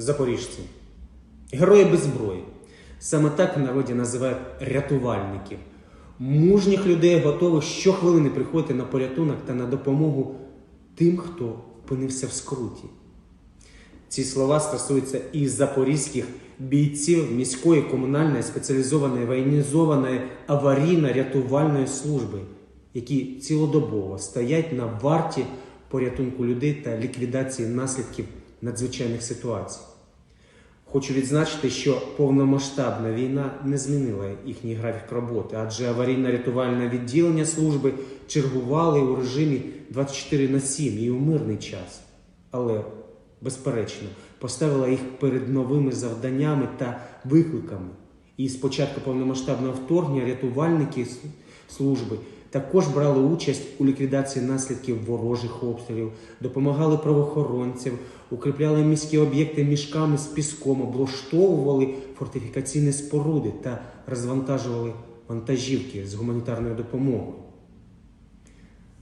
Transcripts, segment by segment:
запоріжці. Герої без зброї. Саме так в народі називають рятувальників. Мужніх людей готових щохвилини приходити на порятунок та на допомогу тим, хто опинився в скруті. Ці слова стосуються і запорізьких бійців міської комунальної спеціалізованої воєнізованої аварійно-рятувальної служби, які цілодобово стоять на варті порятунку людей та ліквідації наслідків надзвичайних ситуацій. Хочу відзначити, що повномасштабна війна не змінила їхній графік роботи, адже аварійно-рятувальне відділення служби чергували у режимі 24 на 7 і у мирний час. Але, безперечно, поставила їх перед новими завданнями та викликами. І з початку повномасштабного вторгнення рятувальники служби також брали участь у ліквідації наслідків ворожих обстрілів, допомагали правоохоронцям, укріпляли міські об'єкти мішками з піском, облаштовували фортифікаційні споруди та розвантажували вантажівки з гуманітарною допомогою.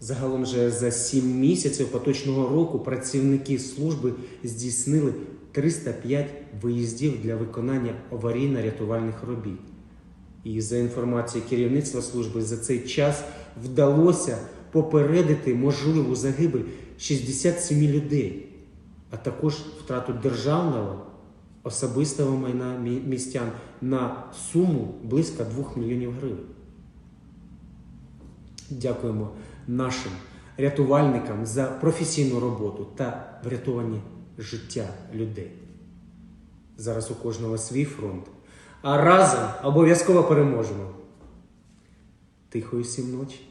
Загалом же за 7 місяців поточного року працівники служби здійснили 305 виїздів для виконання аварійно-рятувальних робіт. І за інформацією керівництва служби, за цей час вдалося попередити можливу загибель 67 людей, а також втрату державного особистого майна містян на суму близько 2 мільйонів гривень. Дякуємо нашим рятувальникам за професійну роботу та врятовані життя людей. Зараз у кожного свій фронт. А разом обов'язково переможемо. Тихої всім ночі.